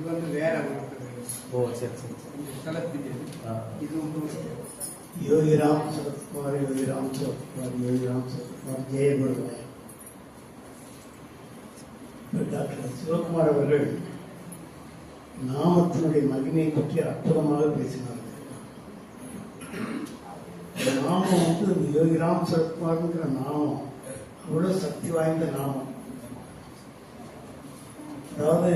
இது வந்து வேற ஓ சரி சரி இது யோகி ராம் சரத்குமார் யோகி ராம் சரத்குமார் யோகி ராம் சரத்குமார் ஜெயபுரமாய் டாக்டர் சிவகுமார் அவர்கள் நாமத்தினுடைய மகிமையை பற்றி அற்புதமாக பேசினார்கள் நாமம் வந்து யோகி ராம் சரத்குமார்ங்கிற நாமம் அவ்வளோ சக்தி வாய்ந்த நாமம். அதாவது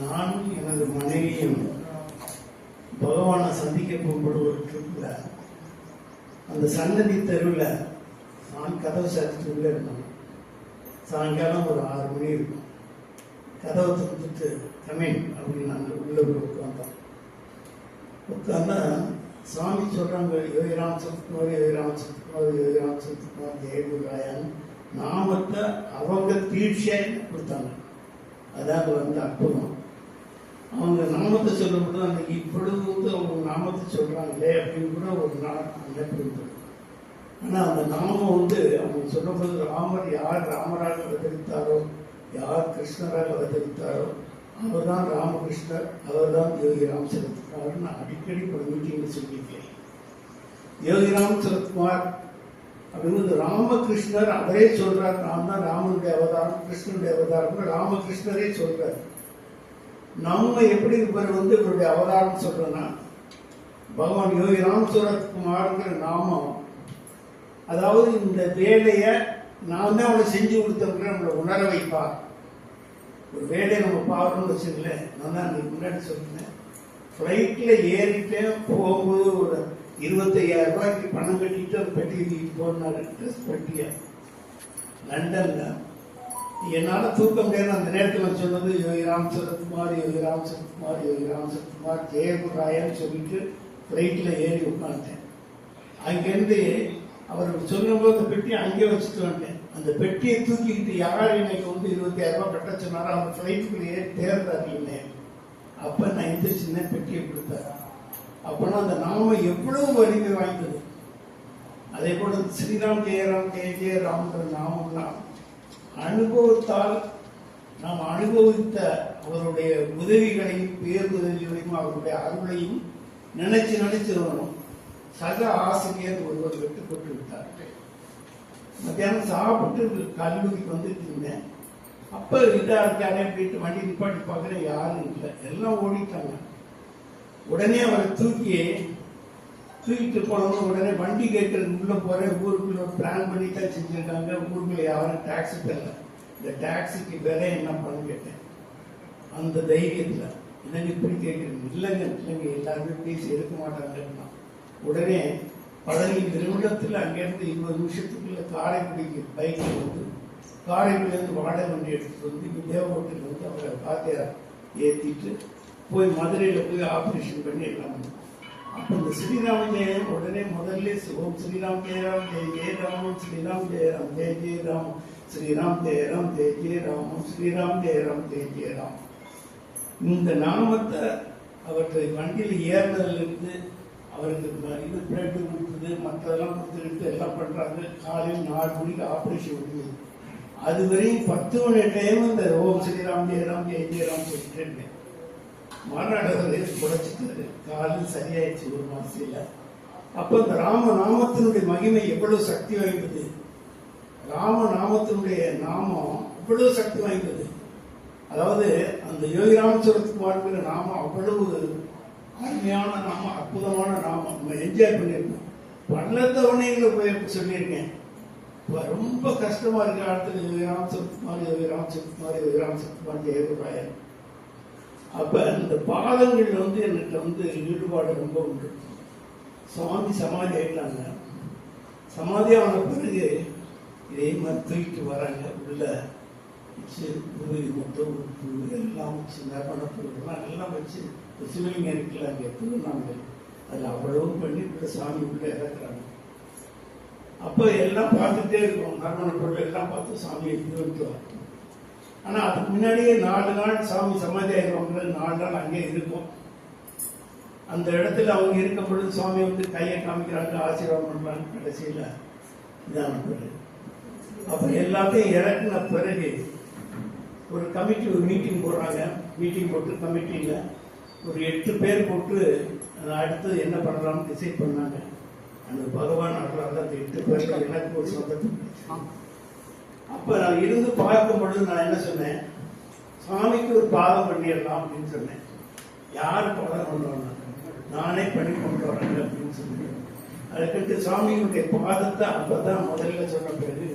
நான் எனது மனைவியும் பகவானை சந்திக்க போகும்போது ஒரு அந்த சன்னதி தெருவில் நான் கதவு சாத்திட்டு உள்ளே இருந்தோம் சாயங்காலம் ஒரு ஆறு மணி இருக்கும். கதவை திறந்துட்டு கமின் அப்படின்னு நாங்கள் உள்ளே போய் உட்காந்தோம் உட்காந்தா சாமி சொல்கிறாங்க யோகிராம் சத்குமார் யோகிராம் சத்குமார் யோகிராம் சத்குமார் ஜெயகுராயன் நாமத்தை அவங்க தீட்சியாக கொடுத்தாங்க. அதாவது வந்து அற்புதம் அவங்க நாமத்தை சொல்லும்போது அந்த இப்பொழுது வந்து அவங்க நாமத்தை சொல்றாங்களே அப்படின்னு கூட ஒரு நாள் நினைப்பு ஆனால் அந்த நாமம் வந்து அவங்க சொல்லும்போது ராமர் யார் ராமராக அவதரித்தாரோ யார் கிருஷ்ணராக அவதரித்தாரோ அவர்தான் ராமகிருஷ்ணர் அவர்தான் யோகி ராம் சரத்குமார் நான் அடிக்கடி ஒரு மீட்டிங்கில் சொல்லியிருக்கேன். யோகி ராம் சரத்குமார் அப்படிங்கிறது ராமகிருஷ்ணர் அவரே சொல்றார் நான் தான் ராமனுடைய அவதாரம் கிருஷ்ணனுடைய அவதாரம் ராமகிருஷ்ணரே சொல்றாரு. நம்ம எப்படி இவர் வந்து இவருடைய அவதாரம் சொல்றேன்னா பகவான் யோகி ராம் சரத்குமார்ங்கிற நாமம். அதாவது இந்த வேலையை நான் தான் அவனை செஞ்சு கொடுத்தவங்க நம்மளை உணர வைப்பார் ஒரு வேலையை நம்ம பார்க்கணும்னு வச்சுங்களேன் நான் தான் அன்னைக்கு முன்னாடி சொல்லியிருந்தேன் ஃப்ளைட்டில் ஏறிட்டேன் போகும்போது ஒரு இருபத்தையாயிரம் ரூபாய்க்கு பணம் கட்டிட்டு ஒரு பெட்டி தூக்கிட்டு போனாரு. ட்ரெஸ் லண்டன்ல என்னால தூக்க முடியாது அந்த நேரத்தில் சொன்னது யோகி ராம் சரத்குமார் யோகி ராம் சரத்குமார் யோகி ராம் சரத்குமார் ஜெயகுராயன்னு சொல்லிட்டு ஃப்ளைட்டில் ஏறி உட்காந்துட்டேன் அங்கேருந்து அவர் சொல்லும்போது அந்த பெட்டியை அங்கே வச்சுட்டு வந்தேன் அந்த பெட்டியை தூக்கிக்கிட்டு யார் இன்னைக்கு வந்து இருபத்தாயிரம் ரூபாய் கட்ட சொன்னாரோ அந்த ஃப்ளைட்டுக்குள்ள ஏறி தேர்ந்தார் அப்ப நான் இந்த சின்ன பெட்டியை கொடுத்தாரு அப்பனா அந்த நாம எவ்வளவு வலிமை வாய்ந்தது. அதே போல ஸ்ரீராம் ஜெயராம் ஜெய ஜெயராம்ங்கிற நாமம்லாம் அனுபவத்தால் நாம் அனுபவித்த அவருடைய உதவிகளையும் பேருதவிகளையும் அவருடைய அருளையும் நினைச்சு நினைச்சு வரணும் சக ஆசிரியர் ஒருவர் வெட்டுப்பட்டு விட்டார் மத்தியானம் சாப்பிட்டு கல்லூரிக்கு வந்துட்டு இருந்தேன். அப்ப இதா இருக்காரு அப்படின்ட்டு வண்டி நிப்பாட்டி பார்க்குறேன் யாரும் இல்லை. எல்லாம் ஓடிட்டாங்க. உடனே அவரை தூக்கி தூக்கிட்டு போனவங்க உடனே வண்டி கேட்கறது உள்ள போறேன் ஊருக்குள்ள பிளான் பண்ணி தான் செஞ்சிருக்காங்க. ஊருக்குள்ள யாரும் டாக்ஸி தரல இந்த டாக்ஸிக்கு விலை என்ன பண்ணு கேட்டேன். அந்த தைரியத்தில் என்னங்க இப்படி கேட்குறீங்க? இல்லைங்க இல்லைங்க எல்லாருமே பேசி எடுக்க மாட்டாங்கன்னா உடனே பதினைந்து நிமிடத்தில் அங்கேருந்து இருபது நிமிஷத்துக்குள்ள காரைக்குடிக்கு பைக்கில் வந்து காரைக்குடியிலேருந்து வாடகை வண்டி எடுத்துட்டு வந்து இங்கே தேவகோட்டையில் வந்து அவரை பாத்தியார் ஏற்றிட்டு போய் மதுரையில் போய் ஆப்ரேஷன் பண்ணி எல்லாம் பண்ணோம். அப்போ இந்த ஸ்ரீராம ஜெயம் உடனே முதல்ல ஓம் ஸ்ரீராம் ஜெயராம் ஜெய ஜெயராமம் ஸ்ரீராம் ஜெயராம் ஜெய ஜெயராம் ஸ்ரீராம் ஜெயராம் ஜெய ஜெய ராமம். ஸ்ரீராம் ஜெயராம் ஜெய ஜெயராம் இந்த நாமத்தை அவற்றை வண்டியில் ஏறினதுல இருந்து அவருக்கு இது பிளட் கொடுத்தது மற்றதெல்லாம் கொடுத்துக்கிட்டு எல்லாம் பண்றாங்க. காலையில் நாலு மணிக்கு ஆப்ரேஷன் முடியுது அது வரையும் பத்து மணி டைம் இந்த ஓம் ஸ்ரீராம் ஜெயராம் ஜெய ஜெயராம் சொல்லிட்டு இருந்தேன் மாநாடு குறைச்சிட்டாரு காலம் சரியாயிடுச்சு ஒரு மாசத்துல அப்ப இந்த ராம நாமத்தினுடைய மகிமை எவ்வளவு சக்தி வாய்ந்தது? ராம நாமத்தினுடைய நாமம் எவ்வளவு சக்தி வாய்ந்தது? அதாவது அந்த யோகி ராமச்சரத்குமார்ங்கிற நாமம் அவ்வளவு அருமையான நாமம் அற்புதமான நாமம். நம்ம என்ஜாய் பண்ணியிருக்கோம். பல தவணைகளை போய் சொல்லியிருக்கேன்? இப்ப ரொம்ப கஷ்டமா இருக்கிற இடத்துல யோகி ராமச்சரத்குமார் யோகி ராமச்சரத்குமார் யோகி ராமச்சரத்குமார் ஜெயகுராயன் அப்ப இந்த பாதங்கள் வந்து எனக்கு வந்து ஈடுபாடு ரொம்ப உண்டு. சுவாமி சமாதி ஆயிட்டாங்க. சமாதி ஆன பிறகு இதே மாதிரி தூக்கிட்டு வராங்க. உள்ள வச்சு உருவி மட்டும் உப்பு எல்லாம் வச்சு நர்மண பொருள்லாம் எல்லாம் வச்சு இந்த சிவலிங்கம் இருக்குல்ல அங்கே திருநாங்க. அதில் அவ்வளவு பண்ணி உள்ள சாமி உள்ள இறக்குறாங்க. அப்போ எல்லாம் பார்த்துட்டே இருக்கோம். நறுமண பொருள் எல்லாம் பார்த்து சாமியை எடுத்து வந்துட்டு ஆனா அதுக்கு முன்னாடியே நாலு நாள் சாமி சமாதி ஆயிடுவாங்க நாலு நாள் அங்கே இருக்கும். அந்த இடத்துல அவங்க இருக்க பொழுது சுவாமி வந்து கையை காமிக்கிறாங்க ஆசீர்வாதம் பண்றாங்க கடைசியில இதான பிறகு அப்ப எல்லாத்தையும் இறக்குன பிறகு ஒரு கமிட்டி ஒரு மீட்டிங் போடுறாங்க. மீட்டிங் போட்டு கமிட்டியில் ஒரு எட்டு பேர் போட்டு அதை அடுத்து என்ன பண்ணலாம்னு டிசைட் பண்ணாங்க. அந்த பகவான் அருளால் அந்த எட்டு பேருக்கு எனக்கு ஒரு சொந்தத்தை அப்ப நான் இருந்து பார்க்கும் பொழுது நான் என்ன சொன்னேன்? சாமிக்கு ஒரு பாதம் பண்ணிடலாம் அப்படின்னு சொன்னேன். யார் பாதம் பண்றோம்னா நானே பண்ணி கொண்டு வரேன் அப்படின்னு சொன்னேன். அதுக்கடுத்து சாமியினுடைய பாதத்தை அப்பதான் முதல்ல சொன்ன பிறகு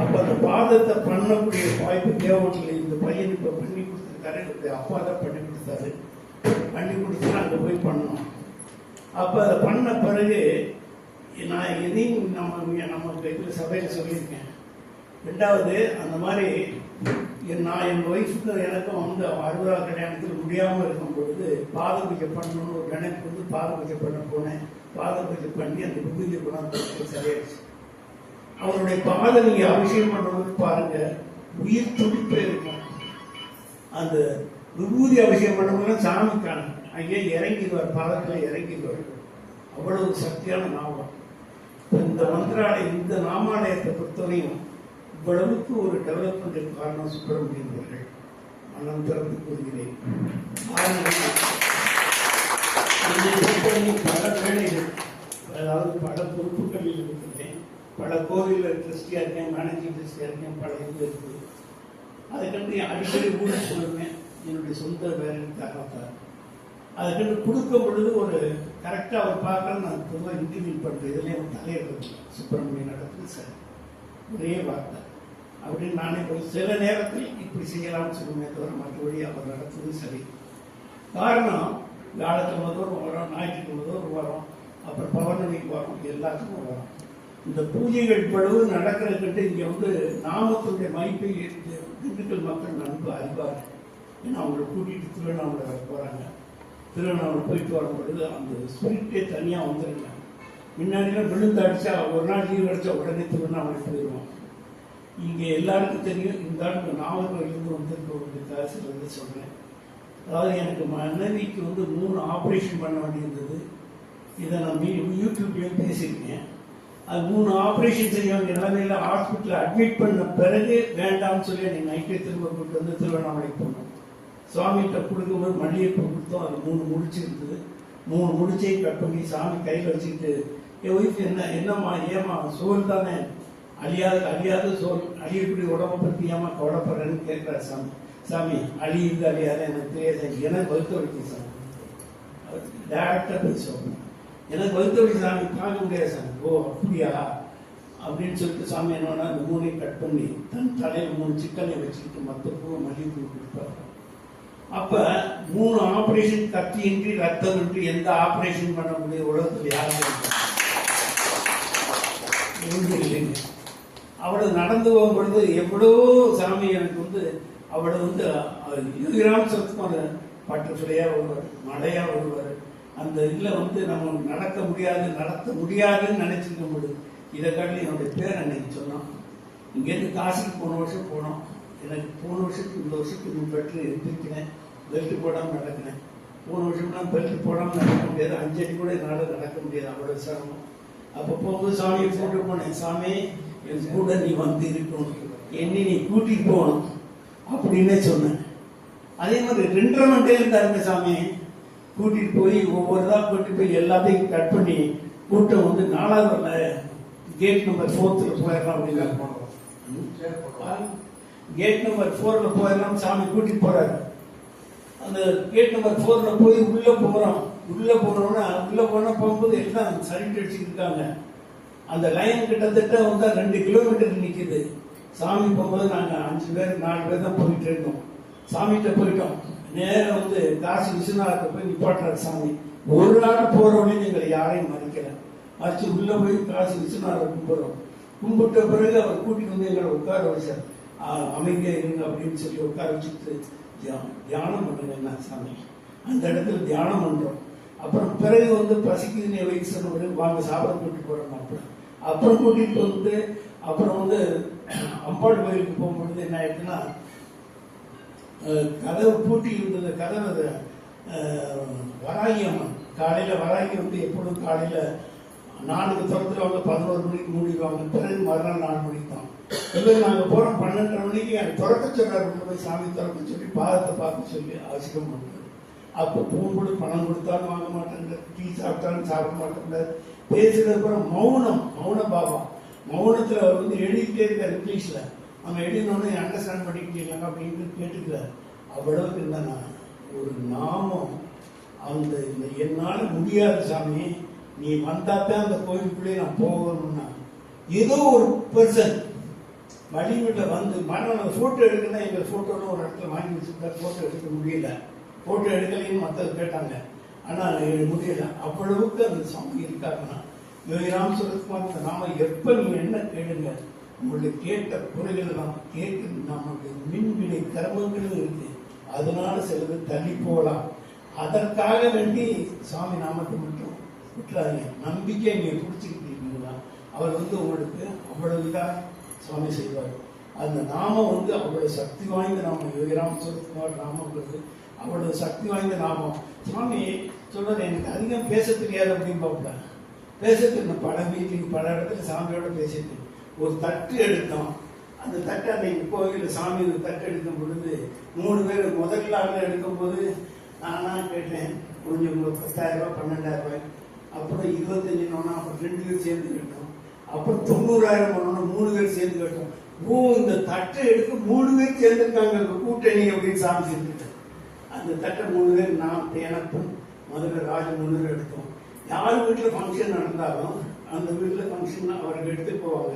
அப்ப அந்த பாதத்தை பண்ணக்கூடிய வாய்ப்பு தேவையில்லை இந்த பையன் இப்ப பண்ணி கொடுத்துருக்காரு. என்னுடைய அப்பா தான் பண்ணி கொடுத்தாரு. பண்ணி கொடுத்து அங்க போய் பண்ணோம். அப்ப அதை பண்ண பிறகு நான் எதையும் நம்ம நம்ம சபையில் சொல்லியிருக்கேன். ரெண்டாவது அந்த மாதிரி என் நான் என் வயசுக்கு எனக்கும் வந்து அறுபதாவது கல்யாணத்தில் முடியாமல் இருக்கும் பொழுது பாத பூஜை பண்ணணும்னு ஒரு நினைப்பு வந்து பாத பூஜை பண்ண போனேன். பாத பூஜை பண்ணி அந்த பூஜை குணம் சரியாயிடுச்சு. அவருடைய பாதை நீங்க அபிஷேகம் பண்ணுறது பாருங்க உயிர் துடிப்பே இருக்கும். அந்த விபூதி அபிஷேகம் பண்ணும்போது சாமி காணும். ஐயா இறங்கிடுவார் பாதத்தில் இறங்கிடுவார். அவ்வளவு சக்தியான நாமம். இந்த மந்திராலயம் இந்த நாமாலயத்தை பொறுத்தவரையும் இவ்வளவுக்கு ஒரு டெவலப்மெண்ட் காரணம் சுப்பிரமணியன் அவர்கள். மனம் திறந்து கூறுகிறேன். பல வேலைகள் அதாவது பல பொறுப்புகளில் இருக்கிறேன் பல கோவிலில் ட்ரஸ்டியாக இருக்கேன் மேனேஜிங் ட்ரஸ்டியாக இருக்கேன் பல இது இருக்குது அதுக்கண்டு அடிக்கடி கூட சொல்லுவேன். என்னுடைய சொந்த வேலையின் காரணத்தால் அதுக்கண்டு கொடுக்கும் பொழுது ஒரு கரெக்டாக அவர் பார்க்க நான் பொதுவாக இன்டர்வியூ பண்ணுறேன் இதுலேயே ஒரு தலைவர் சுப்பிரமணியன் நடக்குது சார். ஒரே வார்த்தை. அப்படின்னு நானே போய் சில நேரத்தில் இப்படி செய்யலாம்னு சொல்லுமே தவிர மற்றபடி அவர் நடத்துவது சரி. காரணம் வியாழக்கிழமை தோறும் வரோம் ஞாயிற்றுக்கிழமை தோறும் வரோம் அப்புறம் பௌர்ணமிக்கு வரோம் எல்லாத்துக்கும் வரும். இந்த பூஜைகள் பழுவு நடக்கிறதுக்கிட்ட இங்கே வந்து நாமத்துடைய மதிப்பை திண்டுக்கல் மக்கள் நன்கு அறிவார். ஏன்னா அவங்களை கூட்டிட்டு திருவண்ணாமலை போகிறாங்க திருவண்ணாமலை போயிட்டு வரும் பொழுது அந்த ஸ்பிரிட்டே தனியாக வந்துருங்க. முன்னாடிலாம் விழுந்து அடித்தா ஒரு நாள் லீவ் அடித்தா உடனே திருவண்ணாமலை போயிடுவோம் இங்கே எல்லாருக்கும் தெரியும் இந்த ஆண்டு நாவல்களிலிருந்து வந்திருக்கவங்களுக்கு சில வந்து சொல்கிறேன் அதாவது எனக்கு மனைவிக்கு வந்து மூணு ஆப்ரேஷன் பண்ண வேண்டியிருந்தது. இதை நான் மீ யூடியூப்லேயும் பேசியிருக்கேன். அது மூணு ஆப்ரேஷன் செய்ய வேண்டிய நிலைமையில் ஹாஸ்பிட்டலில் அட்மிட் பண்ண பிறகு வேண்டாம்னு சொல்லி நீங்கள் நைட்டே திரும்ப கூட்டு வந்து திருவண்ணாமலை போனோம். சுவாமிகிட்ட கொடுக்கும்போது மல்லிகைப்பூ கொடுத்தோம். அது மூணு முடிச்சு இருந்தது மூணு முடிச்சையும் கட் பண்ணி சாமி கையில் வச்சுக்கிட்டு என் ஒய்ஃப் என்ன என்னம்மா ஏமா சோல் தானே? அழியாத அழியாத சொல் அழியக்கூடிய உடம்ப பற்றி ஏமா கவலைப்படுறேன்னு கேட்கிறார் சாமி. சாமி அழியுது அழியாத எனக்கு தெரியாது எனக்கு வகுத்த சாமி. டேரக்டாக சொல்லணும். எனக்கு வகுத்த வலி சாமி பார்க்க முடியாது சாமி. ஓ அப்படியா? அப்படின்னு சொல்லிட்டு சாமி என்னன்னா அந்த மூணையும் கட் பண்ணி தன் தலையில் மூணு சிக்கனை வச்சுக்கிட்டு மற்ற பூ மல்லிகை கொடுப்பாரு. அப்ப மூணு ஆபரேஷன் கத்தியின்றி ரத்தம் இன்றி எந்த ஆபரேஷன் பண்ண முடியும்? உலகத்தில் யாரும் ஒன்றும் இல்லைங்க. அவளை நடந்து போகும் பொழுது எவ்வளோ சாமி எனக்கு வந்து அவளை வந்து யுகிராம் சத்துமார் பட்டர்ஃபிளையா வருவார் மழையாக வருவார் அந்த இதில் வந்து நம்ம நடக்க முடியாது நடத்த முடியாதுன்னு நினச்சிக்க முடியும் இதை காட்டி என்னுடைய பேர் அன்னைக்கு சொன்னான். இங்கேருந்து காசிக்கு போன வருஷம் போனோம். எனக்கு போன வருஷத்துக்கு இந்த வருஷத்துக்கு பெற்று இருந்திருக்கிறேன் பெல்ட் போடாமல் நடக்கிறேன். போன வருஷம்லாம் பெல்ட் போடாமல் நடக்க முடியாது. அஞ்சடி கூட என்னால் நடக்க முடியாது. அவ்வளோ சிரமம். அப்போ போகும்போது சாமியை போட்டு போனேன். சாமி என் கூட நீ வந்து இருக்கணும். என்னை நீ கூட்டிட்டு போகணும் அப்படின்னே சொன்னேன். அதே மாதிரி ரெண்டரை மண்டே இருந்தாருங்க சாமி. கூட்டிட்டு போய் ஒவ்வொருதான் கூட்டிட்டு போய் எல்லாத்தையும் கட் பண்ணி கூட்டம் வந்து நாலாவது கேட் நம்பர் ஃபோர்த்தில் போயிடலாம் அப்படின்னு போனோம். கேட் நம்பர் ஃபோரில் போயிடலாம் சாமி கூட்டிட்டு போறாரு. அந்த கேட் நம்பர் ஃபோரில் போய் உள்ளே போகிறோம் உள்ளே போனோம்னா உள்ளே போனால் போகும்போது எல்லாம் சைட் அடிச்சுட்டு இருக்காங்க. அந்த லைன் கிட்டத்தட்ட வந்து ரெண்டு கிலோமீட்டர் நிற்கிது சாமி போகும்போது நாங்கள் அஞ்சு பேர் நாலு பேர் தான் போயிட்டு இருந்தோம். சாமிகிட்ட போயிட்டோம். நேரம் வந்து காசி விஸ்வநாதத்தை போய் நிப்பாட்டுறாரு சாமி. ஒரு நாள் போற எங்களை யாரையும் மதிக்கல. மறிச்சு உள்ள போய் காசி விஸ்வநாதர் கும்பிடுறோம். கும்பிட்ட பிறகு அவர் கூட்டிட்டு வந்து எங்களை உட்கார வச்சார். ஆஹ் அமைதியா இருங்க அப்படின்னு சொல்லி உட்கார வச்சுட்டு தியானம் தியானம் பண்ணுங்க என்ன சாமி. அந்த இடத்துல தியானம் பண்றோம். அப்புறம் பிறகு வந்து பசிக்குதுன்னு வைக்க சொன்ன வாங்க சாப்பிட கூட்டிட்டு போறோம் அப்படின்னு அப்புறம் கூட்டிட்டு வந்து அப்புறம் வந்து அம்பாள் கோயிலுக்கு போகும்பொழுது என்ன ஆயிடுச்சுன்னா அஹ், கதவு பூட்டி இருந்தது கதவு அஹ், வராகி அம்மன். காலையில வராகி வந்து எப்பொழுதும் காலையில நான்கு திறந்துருவாங்க பதினோரு மணிக்கு மூடிடுவாங்க. பிறகு மறுநாள் நாலு மணிக்கு தான். இல்லை நாங்க போறோம் பன்னெண்டரை மணிக்கு எனக்கு திறக்க சொல்றாரு கொண்டு போய் சாமி திறக்க சொல்லி பாதத்தை பார்க்க சொல்லி அவசியம் பண்ணுறாரு அப்போ போகும்போது பணம் கொடுத்தாலும் வாங்க மாட்டேங்கிற டீ சாப்பிட்டாலும் சாப்பிட மாட்டேங்கிற பேசுறது அப்புறம் மௌனம் மௌன பாவம் மௌனத்துல அவர் வந்து எழுதிட்டே இருக்காரு இங்கிலீஷ்ல. நம்ம எழுதினோடனே அண்டர்ஸ்டாண்ட் பண்ணிக்கிட்டீங்க அப்படின்னு கேட்டுக்கிறார். அவ்வளவுக்கு என்னன்னா ஒரு நாமம். அந்த இந்த என்னால முடியாது சாமி. நீ வந்தாத்தான் அந்த கோயிலுக்குள்ளே நான் போகணும்னா. ஏதோ ஒரு பர்சன் வழிவிட்ட வந்து மன போட்டோ எடுக்கணும் எங்கள் போட்டோன்னு ஒரு இடத்துல வாங்கி வச்சுருந்தா போட்டோ எடுக்க முடியல. போட்டோ எடுக்கலைன்னு மற்றது கேட்டாங்க. ஆனால் எனக்கு முடியல அவ்வளவுக்கு அந்த சாமி இருக்காருன்னா யோகிராம் சுரத்குமார் நாம எப்ப நீங்க என்ன கேளுங்க? உங்களுக்கு கேட்ட குறைகள் நாம் கேட்கு நமக்கு மின்வினை கர்மங்களும் இருக்கு அதனால சிலது தள்ளி போகலாம். அதற்காக வேண்டி சாமி நாமத்தை மட்டும் விட்டுறாங்க நம்பிக்கை நீங்க பிடிச்சிக்கிட்டீங்கன்னா அவர் வந்து உங்களுக்கு அவ்வளவுதான் சுவாமி செய்வார். அந்த நாமம் வந்து அவ்வளவு சக்தி வாய்ந்த நாமம் யோகிராம் சுரத்குமார் நாமம் அவ்வளவு சக்தி வாய்ந்த நாமம். சுவாமி சொல்றாரு எனக்கு அதிகம் பேச தெரியாது அப்படின்னு பார்ப்பேன் பேச தெரியும். பல மீட்டிங் பல இடத்துல சாமியோட பேசிட்டு ஒரு தட்டு எடுத்தோம். அந்த தட்டு அன்னைக்கு கோவிலில் சாமி ஒரு தட்டு எடுக்கும் பொழுது மூணு பேர் முதல்ல ஆள் எடுக்கும் போது நானா கேட்டேன் கொஞ்சம் உங்களுக்கு பத்தாயிரம் ரூபாய் பன்னெண்டாயிரம் ரூபாய். அப்புறம் இருபத்தஞ்சு நோனா அப்புறம் ரெண்டு பேர் சேர்ந்து கேட்டோம். அப்புறம் தொண்ணூறாயிரம் பண்ணணும் மூணு பேர் சேர்ந்து கேட்டோம். ஓ இந்த தட்டை எடுக்க மூணு பேர் சேர்ந்துருக்காங்க கூட்டணி அப்படின்னு சாமி சேர்ந்துட்டேன் அந்த தட்டை மூணு பேர் நான் தேனப்பன் முதல்ல ராஜ எடுத்தோம். யார் வீட்டில் ஃபங்க்ஷன் நடந்தாலும் அந்த வீட்டில் ஃபங்க்ஷன் அவருக்கு எடுத்து போவாங்க.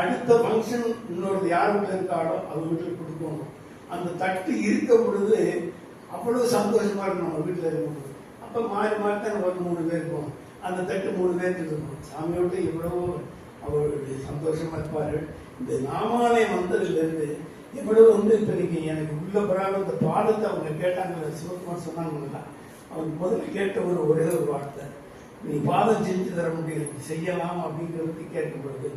அடுத்த ஃபங்க்ஷன் இன்னொரு யார் வீட்டில் இருக்காளோ அவங்க வீட்டில் கொடுக்கணும். அந்த தட்டு இருக்க பொழுது அவ்வளவு சந்தோஷமா இருக்கும் நம்ம வீட்டில் இருக்கும்போது. அப்போ மாறி மாறி தான் ஒரு மூணு பேர் இருக்கும் அந்த தட்டு மூணு பேருக்கு இருக்கும் சாமியோட எவ்வளவோ அவருடைய சந்தோஷமா இருப்பார். இந்த நாமாலயம் வந்ததுலேருந்து எவ்வளவு வந்து இப்போ நீங்க எனக்கு உள்ள பிறகு இந்த பாடத்தை அவங்க கேட்டாங்க சிவகுமார் சொன்னாங்க அவங்க முதல்ல கேட்ட ஒரு ஒரே ஒரு வார்த்தை. நீ வாதம் செஞ்சு தர முடியாது செய்யலாம் அப்படிங்கிறது கேட்கும் பொழுது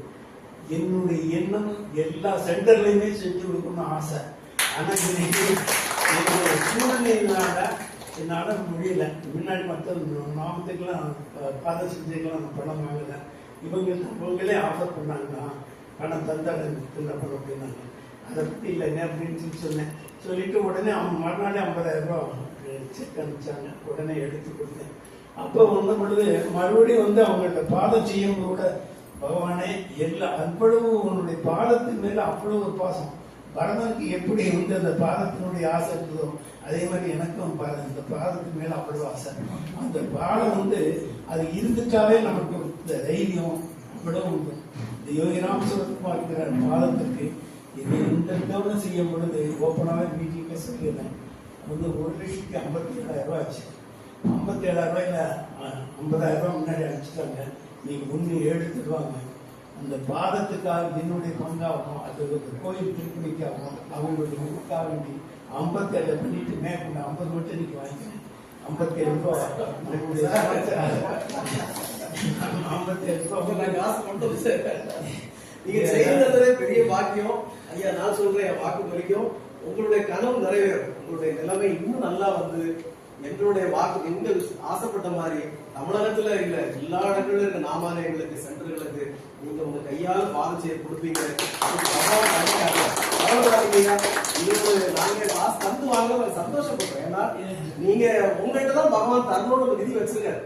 என்னுடைய எண்ணம் எல்லா சென்டர்லையுமே செஞ்சு கொடுக்கணும்னு ஆசை. ஆனால் இன்னைக்கு என்னோட சூழ்நிலையினால என்னால் முடியல. முன்னாடி மற்ற நாமத்துக்கெல்லாம் பாதம் செஞ்சுக்கெல்லாம் நான் பணம் வாங்கலை. இவங்க அவங்களே ஆஃபர் பண்ணாங்கன்னா பணம் தந்தாங்க என்ன பண்ண அப்படின்னாங்க. அதை அப்படி இல்லை என்ன அப்படின்னு சொல்லி சொன்னேன். சொல்லிட்டு உடனே அவங்க மறுநாளே ஐம்பதாயிரம் ரூபாய் செக் அனுப்பிச்சாங்க உடனே எடுத்து கொடுத்தேன். அப்போ வந்த பொழுது மறுபடியும் வந்து அவங்கள்ட்ட பாதம் செய்யும் கூட பகவானே எல்லா அவ்வளவு உன்னுடைய பாதத்தின் மேல அவ்வளவு ஒரு பாசம். பரதனுக்கு எப்படி வந்து அந்த பாதத்தினுடைய ஆசை இருந்ததோ அதே மாதிரி எனக்கும் இந்த பாதத்தின் மேல அவ்வளவு ஆசை. அந்த பாலம் வந்து அது இருந்துட்டாவே நமக்கு இந்த தைரியம் அவ்வளவு உண்டு. இந்த யோகி ராமசுரகுமார் இருக்கிற பாதத்துக்கு இது இந்த விதம் செய்யும் பொழுது ஓப்பனாகவே மீட்டிங்ல சொல்லியிருந்தேன். வந்து ஒரு லட்சத்தி ஐம்பத்தி ஏழாயிரம் ரூபாய் ஆச்சு. ஐம்பத்தி ஏழாயிரம் ரூபாயில ஐம்பதாயிரம் ரூபாய் முன்னாடி அனுப்பிச்சிட்டாங்க. நீங்க ஒன்று எடுத்துடுவாங்க அந்த பாதத்துக்காக என்னுடைய பங்காகும் அது ஒரு கோயில் திருப்பணிக்காகும் அவங்களுடைய ஊருக்காக வேண்டி ஐம்பத்தி ஏழு பண்ணிட்டு மேற்கொண்டு ஐம்பது மட்டும் இன்னைக்கு வாங்கிக்கிறேன். ஐம்பத்தி ஏழு ரூபாய். ஐம்பத்தி ஏழு ரூபாய். காசு மட்டும் சார். நீங்க செய்யறதே பெரிய பாக்கியம். ஐயா நான் சொல்றேன் என் வாக்கு வரைக்கும் உங்களுடைய கனவு நிறைவேறும். உங்களுடைய நிலைமை இன்னும் நல்லா வந்து எங்களுடைய வாக்கு எங்க ஆசைப்பட்ட மாதிரி தமிழகத்துல இல்ல எல்லா இடங்களிலும் இருக்க. நாமாலயங்களுக்கு சென்டர்களுக்கு நீங்க உங்க கையால் பாதம் செய்ய கொடுப்பீங்க. அதுக்கு பகவான் நினைக்காங்க. கவலைப்படாதீங்க. நாங்க காசு தந்து வாங்க சந்தோஷப்படுறோம் ஏன்னா நீங்க உங்ககிட்ட தான் பகவான் தரணும்னு ஒரு விதி வச்சிருக்காரு.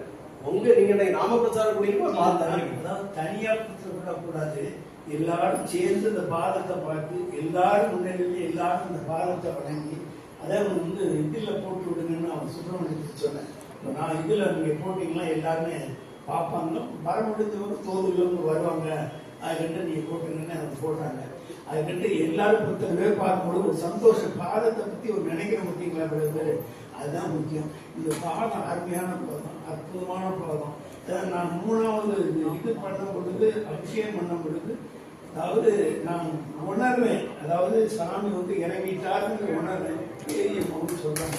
உங்க நீங்க இன்னைக்கு நாம பிரச்சாரம் பண்ணீங்கன்னா பாத்து தரீங்க அதாவது தனியா கூடாது எல்லாரும் சேர்ந்து இந்த பாதத்தை பார்த்து எல்லாரும் முன்னிலையில் எல்லாரும் இந்த பாதத்தை வணங்கி அதை வந்து இதில் போட்டு விடுங்கன்னு அவன் சுப்பிரமணியத்துக்கு சொன்னேன் நான் இதில் நீங்கள் போட்டிங்கன்னா எல்லாருமே பார்ப்பாங்க. வர முடிஞ்சவங்க தோதுலவங்க வருவாங்க. அதுக்கிட்ட நீங்கள் போட்டுங்கன்னு அவங்க போடுறாங்க. அதுக்கிட்ட எல்லாரும் பத்து பேர் பார்க்கும்போது ஒரு சந்தோஷம். பாதத்தை பற்றி ஒரு நினைக்கிற பார்த்தீங்களா இவ்வளவு பேர்? அதுதான் முக்கியம். இந்த பாதம் அருமையான பாதம் அற்புதமான பாதம். நான் மூணாவது இது இது பண்ண பொழுது அபிஷேகம் பண்ண பொழுது அதாவது நான் உணர்வேன். அதாவது சாமி வந்து இறங்கிட்டாருன்னு உணர்வேன் பெரிய மௌனி சொல்றாங்க.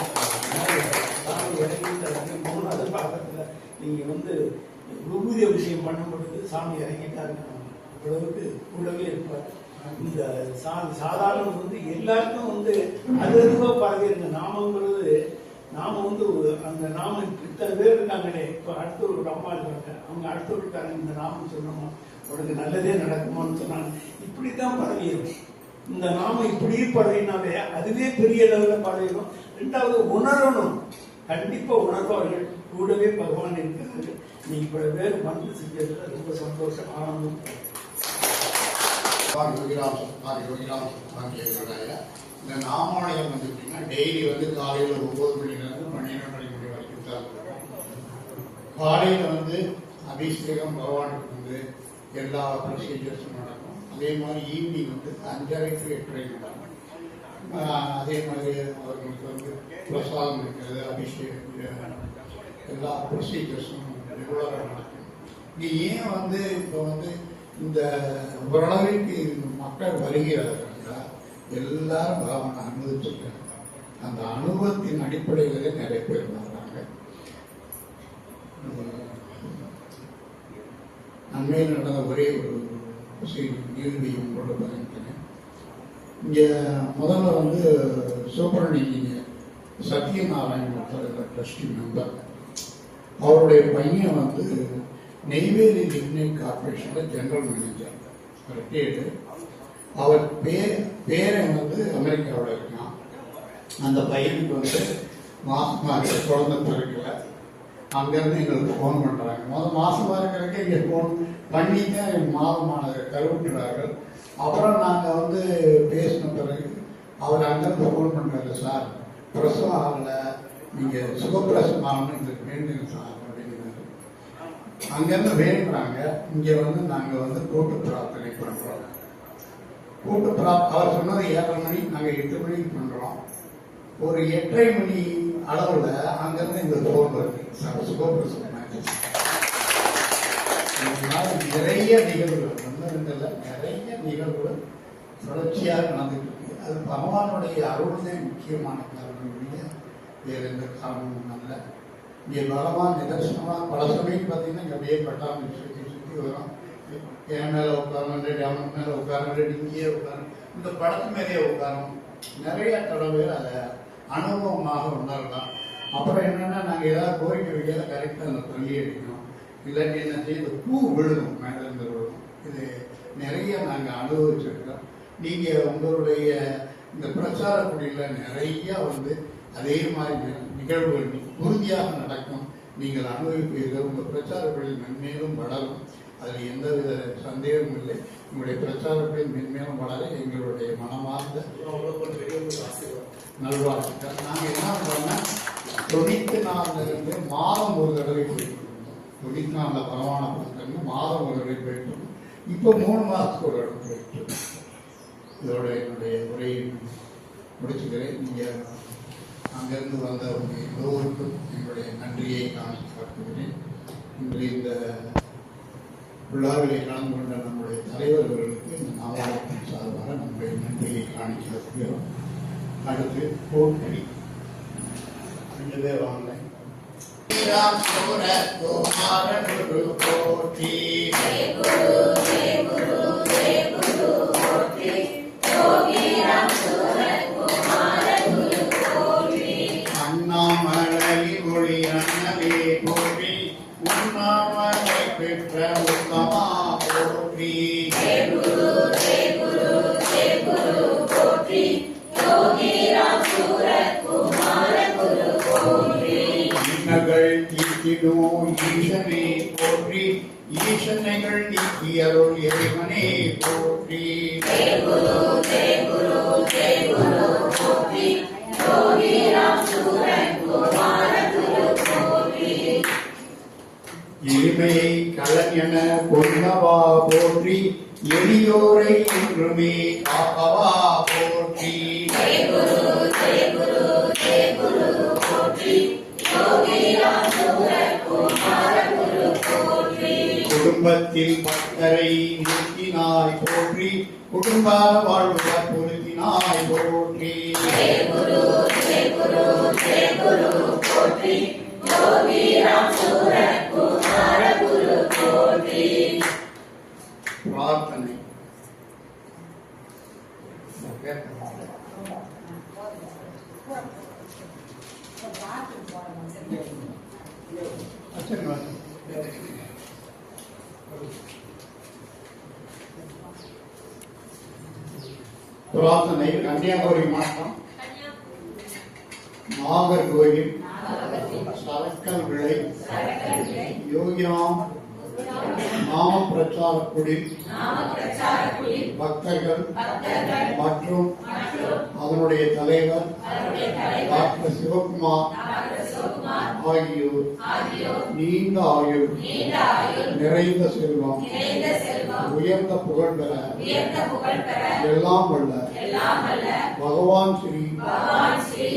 சாமி இறங்கிட்டாரு மூணாவது பாகத்துல நீங்க வந்து விபூதி அபிஷேகம் பண்ணும்பொழுது சாமி இறங்கிட்டாருன்னு அவ்வளவுக்கு கூடவே இருப்பார். இந்த சா- சாதாரணம் வந்து எல்லாருக்கும் வந்து அது அதுவா பரவிருங்க நாமங்கிறது நாம வந்து அந்த நாம இத்தனை பேர் இருக்காங்களே. இப்ப அடுத்த ஒரு அம்மா இருக்காங்க. அவங்க அடுத்த வீட்டுக்காரங்க இந்த நாமம் சொன்னோமா? உனக்கு நல்லதே நடக்குமான்னு சொன்னாங்க இப்படித்தான் பழகிடும் இந்த நாம இப்படி பரவினாவே அதுவே பெரிய லெவலில் பரவிடும். ரெண்டாவது உணரணும். கண்டிப்பாக உணர்வார்கள் கூடவே பகவான் இருக்கிறது நீ இவ்வளவு பேர் வந்து செஞ்சதுல ரொம்ப சந்தோஷம். ஆனந்தம். இந்த நாமாலயம் வந்து எப்படின்னா டெய்லி வந்து காலையில் ஒன்பது மணிலேருந்து பன்னிரெண்டு மணி மணி வரைக்கும் தான் காலையில் வந்து அபிஷேகம் பகவானுக்கு வந்து எல்லா ப்ரொசீஜர்ஸும் நடக்கும். அதே மாதிரி ஈவினிங் வந்து அஞ்சரை டு எட்டரை நடக்கும் அதே மாதிரி அவர்களுக்கு வந்து பிரசாதம் இருக்கிறது அபிஷேகம் எல்லா ப்ரொசீஜர்ஸும் ரெகுலராக நடக்கும். நீ ஏன் வந்து இப்போ வந்து இந்த ஓரளவிற்கு மக்கள் வருகிறார்கள் எல்லாரும் பகவானை அனுபவிச்சிருக்காங்க அந்த அனுபவத்தின் அடிப்படையிலே நிறைய பேர் வர்றாங்க. அண்மையில் நடந்த ஒரே ஒரு செய்தி கேள்வியும் கொண்டு பதினேன் இங்கே முதல்ல வந்து சூப்பரணிங்க சத்யநாராயண் ஒருத்தர் ட்ரஸ்டி மெம்பர் அவருடைய பையன் வந்து நெய்வேலி லிக்னைட் கார்பரேஷனில் ஜெனரல் மேனேஜர் ரிட்டையர்டு அவர் பேர். பேரன் வந்து அமெரிக்காவில் இருக்கான். அந்த பையனுக்கு வந்து மாசமாக குழந்தை பிறக்கலை. அங்கேருந்து எங்களுக்கு ஃபோன் பண்ணுறாங்க முதல் மாசமா இருக்கிறதுக்கு இங்கே ஃபோன் பண்ணி தான் என் மாதமானதை கருவிட்டுறார்கள் அப்புறம் நாங்கள் வந்து பேசின பிறகு அவர் அங்கேருந்து ஃபோன் பண்ணுறாரு சார் பிரசவம் ஆகல. நீங்கள் சுகப்பிரசவம் ஆகணும் எங்களுக்கு வேண்டுங்க சார் அப்படிங்கிறாரு. அங்கேருந்து வேண்டுறாங்க இங்கே வந்து நாங்கள் வந்து கூட்டு பிரார்த்தனை பண்ணுறோம் கூட்டு பிரா அவர் சொன்னது ஏழரை மணி நாங்கள் எட்டு மணிக்கு பண்ணுறோம் ஒரு எட்டரை மணி அளவுல அங்கேருந்து இந்த ஃபோன் வருது. சார் சுகப்பிரசவம் நிறைய நிகழ்வுகள் ஒன்று இல்லை நிறைய நிகழ்வுகள் தொடர்ச்சியாக நடந்துட்டு இருக்கு. அது பகவானுடைய அருள்தே முக்கியமான காரணம். இல்லையா வேறு எந்த காரணமும் அல்ல இங்கே பகவான் நிதர்சனமாக பல சமயம் பார்த்தீங்கன்னா இங்கே அப்படியே பட்டாமல் சுற்றி சுற்றி வரும். என் மேலே உட்காரணும் அவனுக்கு மேலே உட்காரணும் இங்கேயே உட்காரணும் இந்த படத்து மேலேயே உட்காரணும் நிறைய தடவை அதை அனுபவமாக உணரலாம் அப்புறம் என்னன்னா நாங்கள் ஏதாவது கோரிக்கை வைக்காத கரெக்டாக அந்த தள்ளி அடிக்கணும் இல்லாட்டி என்ன செய்யுது பூ விழுகும் மேலேருந்து விழுகும். இது நிறைய நாங்கள் அனுபவிச்சிருக்கோம். நீங்கள் உங்களுடைய இந்த பிரச்சார குடியில் நிறைய வந்து அதே மாதிரி நிகழ்வுகள் உறுதியாக நடக்கும். நீங்கள் அனுபவிப்பீர்கள். உங்கள் பிரச்சார குடியில் மென்மேலும் வளரும். அதில் எந்தவித சந்தேகமும் இல்லை. உங்களுடைய பிரச்சாரத்தை மென்மேலும் வளர எங்களுடைய மனமார்ந்த நல்வாழ்த்துக்கள். நாங்கள் என்ன பண்ணோம்னா தொண்ணூத்தி நாலுல மாதம் ஒரு தடவை போயிட்டு இருந்தோம் தொண்ணூத்தி பரவான பொருட்கள் மாதம் ஒரு தடவை போயிட்டு இப்போ மூணு மாதத்துக்கு ஒரு இடம் போயிட்டு இதோட என்னுடைய உரையை முடிச்சுக்கிறேன். நீங்கள் அங்கிருந்து வந்த உங்கள் எல்லோருக்கும் என்னுடைய நன்றியை காணிக்க காட்டுகிறேன் இன்று இந்த விழாவிலே கலந்து கொண்ட நம்முடைய தலைவர்களுக்கு இந்த நாவலத்தின் சார்பாக நம்முடைய நன்றியை காணிக்க காட்டுகிறோம் அடுத்து போற்றி ரெண்டு பேர் வாங்க ஸ்ரீராம் போற்றி இன்னகள் நீக்கிடும் ஈசனே போற்றி ஈசனைகள் நீக்கி அருள் இறைவனே போற்றி எளிமையை எளியோரை என்றுமே காப்பவா போற்றி. குடும்பத்தில் பக்தரை நிறுத்தினாய் போற்றி. குடும்ப வாழ்வு பொருத்தினாய் போற்றி போற்றி. பிரார்த்தனை. பிரார்த்தனை கன்னியாகுமரி மாவட்டம் நாகர்கோவில் சரக்கல் விளை யோகியம் நாம பிரச்சார குடி பக்தர்கள் மற்றும் அதனுடைய தலைவர் டாக்டர் சிவகுமார் ஆகியோர் நீண்ட ஆயுள் நிறைந்த செல்வம் உயர்ந்த புகழ் பெற எல்லாம் வல்ல பகவான் ஸ்ரீ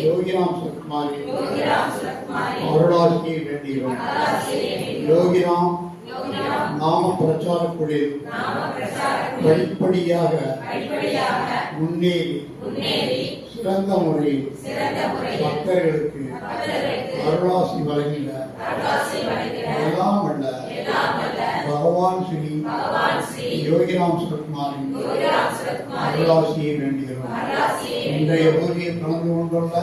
யோகிராம் சத்குமாரி அருளாசியை வேண்டுகிறோம் யோகிராம் நாம பிரச்சார குடில் படிப்படியாக முன்னேறி சிறந்த முறையில் பக்தர்களுக்கு அருளாசி வழங்கின எல்லாம் வல்ல பகவான் ஸ்ரீ யோகிராம் சரத்குமாரின் அருளாசியை வேண்டுகிறோம். இன்றைய பூஜையில் கலந்து கொண்டுள்ள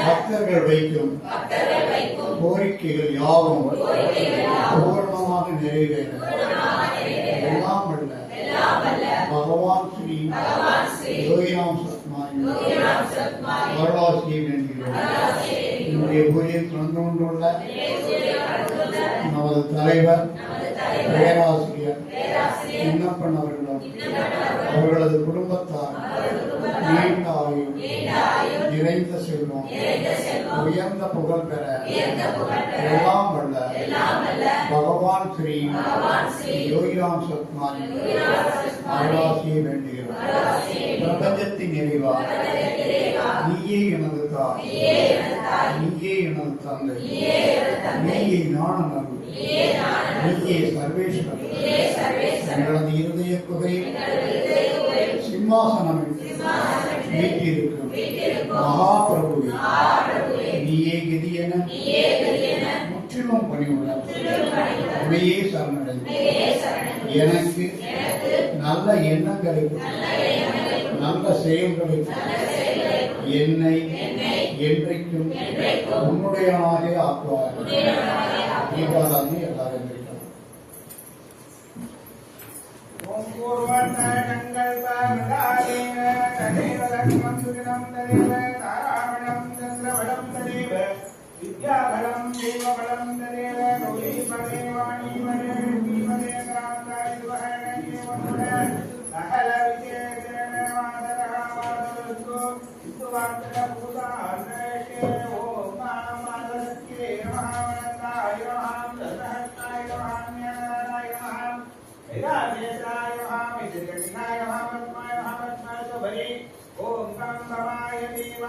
பக்தர்கள் வைக்கும் கோரிக்கைகள் யாவும் பூர்ணமாக நிறைவேற எல்லாம் அல்ல பகவான் ஸ்ரீ யோகிராம் சரத்குமாரின் அருளாசியை வேண்டுகிறோம் இன்றைய பூஜையில் கலந்து கொண்டுள்ள நமது தலைவர் பேராசிரியர் விண்ணப்பன் அவர்களும் அவர்களது குடும்பத்தார் நீண்ட நிறைந்த செல்வம் உயர்ந்த புகழ் பெற எல்லாம் வல்ல பகவான் ஸ்ரீ யோகிராம் சத்குமாரின் அருளாசியை வேண்டுகிறோம். பிரபஞ்சத்தின் நிறைவா நீயே எனது தாய் நீயே எனது தந்தை நீயே ஞான நீயே எங்களது இருதய குகையில் சிம்மாசனம் வீட்டிருக்கும். மகாபிரபுவே நீயே கதி என முற்றிலும் பணிவுடன் உண்மையே சரணடைந்து எனக்கு நல்ல எண்ணங்களை நல்ல செயல்களை என்னை என்றைக்கும் உன்னுடையவனாக ஆக்குவார் எல்லாரும் பாவதாதேவ ததேவ லக்ஷ்மம் சுகினம் ததேவ தாராவணம் சந்திரவடம் ததேவ வித்யாபலம் தேவபலம் ததேவ கௌரி பதே வாணி பதே பதே கிராந்தாய் சகல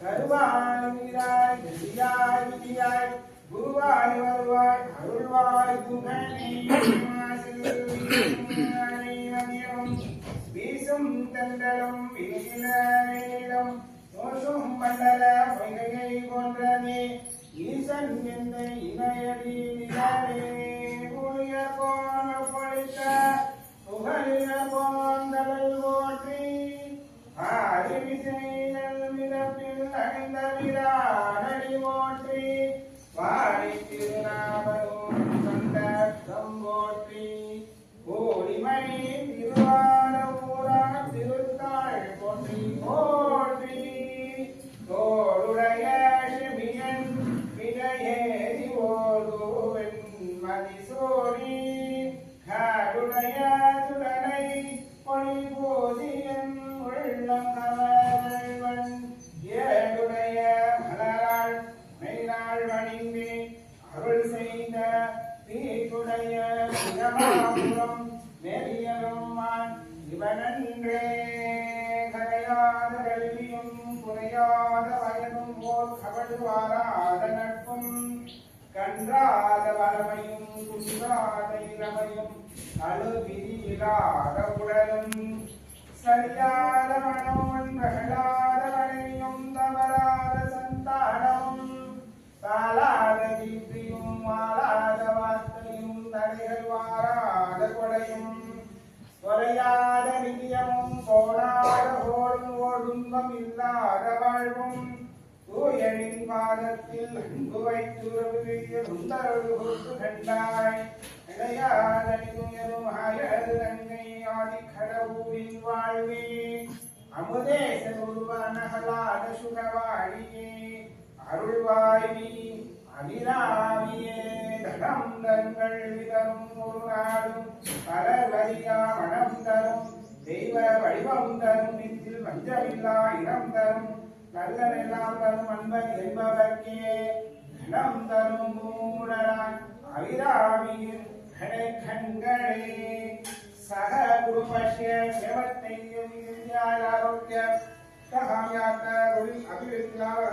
கருவாய் நீராய் கதியாய் விதியாய் குருவாய் வருவாய் அருள்வாய் துணனே கன்றாத வளமையும் குன்றாத இளமையும் அழுவியிலாத உடலும் சரியாத மனோன் மகளாத மனைவியும் தவறாத சந்தானமும் தாளாத கீர்த்தியும் மாளாத வார்த்தையும் தடைகள் வாராத கொடையும் குறையாத நிதியமும் கோடாத ஓடும் ஓடும்பம் இல்லாத வாழ்வும் தூயனின் பாதத்தில் அன்பு வைத்துறவு சுந்தரொழுகு கண்டாய். இளையாத நிதுயரும் ஆயது ஆதி கடவுளின் வாழ்வே. அமுதேச குருவனகலாத சுகவாழியே அருள்வாய்வி அபிராமியே தனம் தங்கள் விதரும் ஒரு நாடும் பலவரியா மனம் தரும். தெய்வ வடிவம் தரும். வஞ்சமில்லா இனம் தரும். நல்லதெல்லாம் தரும் அன்பர் என்பவர்க்கே தனம் தரும் மூடரான் அபிராமியின் கண்களே சக குருபஷ்ய சேவத்தையும் ஆரோக்கிய சகாமியாத்த ஒளி அபிவிருத்தியாக